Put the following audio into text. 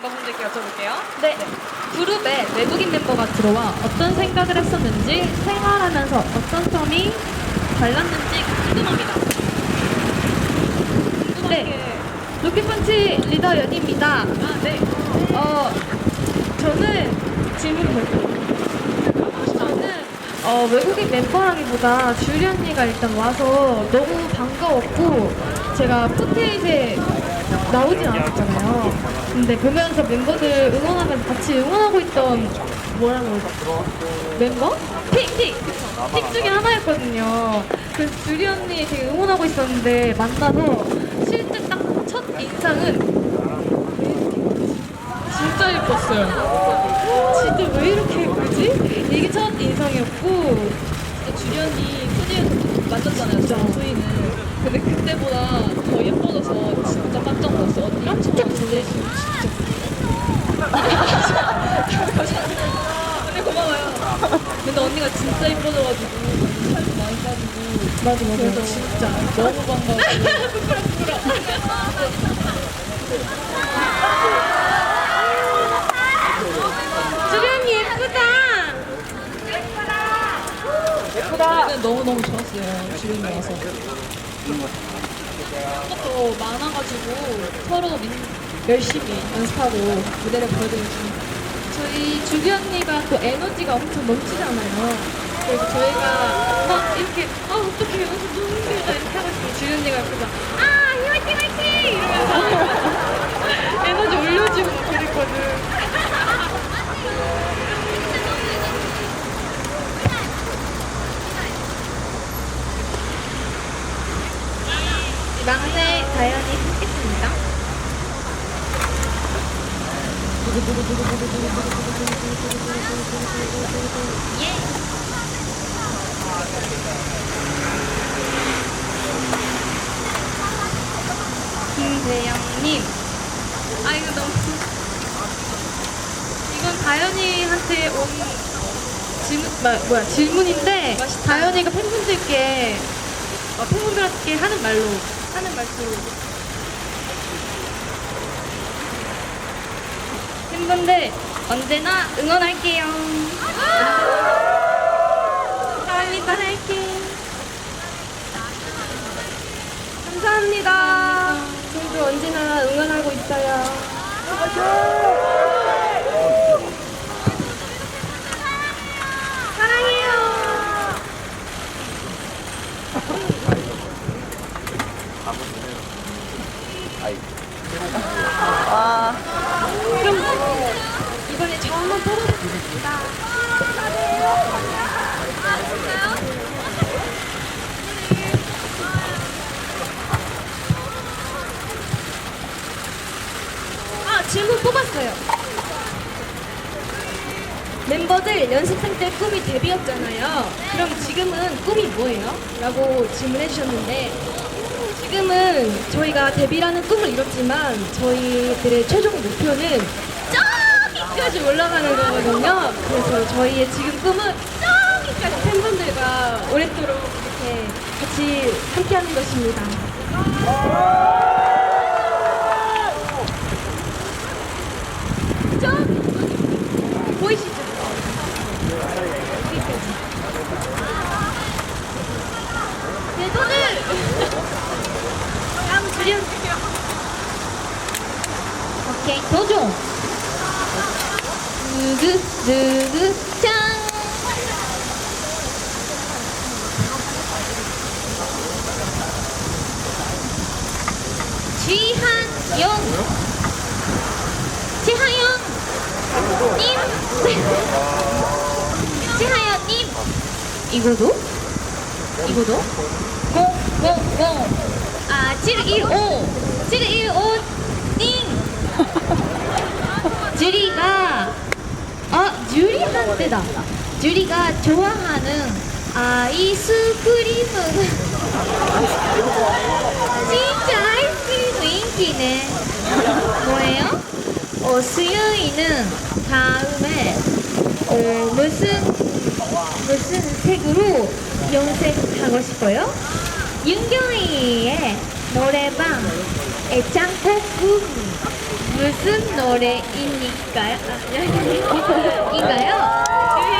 멤버분들께 여쭤볼게요. 네. 그룹에 외국인 멤버가 들어와 어떤 생각을 했었는지 생활하면서 어떤 점이 달랐는지 궁금합니다. 네. 로켓펀치 리더 연입니다. 아, 네. 어, 저는 질문을 볼게요. 저는 어, 외국인 멤버라기보다 주리 언니가 일단 와서 너무 반가웠고 제가 푸테이지에 나오진 않았잖아요. 근데 보면서 멤버들 응원하면서 같이 응원하고 있던 뭐라 그러죠? 멤버? 픽! 픽! 픽 중에 하나였거든요. 그래서 주리 언니 되게 응원하고 있었는데 만나서 실제 딱 첫 인상은 진짜 예뻤어요. 진짜 왜 이렇게 예쁘지? 이게 첫 인상이었고 주리 언니 만졌잖아요. 저희는. 근데 그때보다 더 예뻐져서 진짜 깜짝 놀랐어요. 언니 깜짝 놀랐어요. 진짜. 근데 고마워요. 근데 언니가 진짜 예뻐져가지고 살도 많이 빠지고 맞아 맞아 그래서 진짜 너무 반가워. 주리 언니 예쁘다. 너무너무 좋았어요. 주변에 와서. 것도 많아가지고 서로 민- 열심히 연습하고 무대를 보여드리고 있습니다. 저희 주리 언니가 또 에너지가 엄청 넘치잖아요. 그래서 저희가 막 이렇게 아 어떻게 연습 너무 힘들다 이렇게 있으면 주리 언니가 옆에서 아 화이팅 화이팅 이러면서 에너지 올려주고 막 그랬거든. 막내 다현이 듣겠습니다. 김대영님. 아, 이거 너무. 이건 다현이한테 온 질문, 마, 뭐야, 질문인데. 다현이가 팬분들께, 어, 팬분들께 하는 말로, 하는 말투로. 팬분들, 언제나 응원할게요. 감사합니다, 할게. 감사합니다. 저희도 언제나 응원하고 있어요. 그럼 이번에 저 한번 뽑아주겠습니다. 아, 뽑았어요. 멤버들 연습생 때 꿈이 데뷔였잖아요. 그럼 지금은 꿈이 뭐예요? 라고 질문해 주셨는데 지금은 저희가 데뷔라는 꿈을 이뤘지만 저희들의 최종 목표는 저기까지 올라가는 거거든요. 그래서 저희의 지금 꿈은 저기까지 팬분들과 오랫도록 이렇게 같이 함께하는 것입니다. 저 보이시죠? 내 손을! 다음 주련. 오케이, 도종. 누구, 누구, 짱! 지한용. 지하영 님 지하영 님 이거도? 이거도? 공공공아 715 715님 주리가 아 주리한테다. 주리가 좋아하는 아이스크림은 진짜 아이스크림 인기네. 뭐예요? 어, 수유이는 다음에 어, 무슨 무슨 색으로 염색하고 싶어요? 윤경이의 노래방 애창곡 꿈 무슨 노래입니까요? 아, 인가요?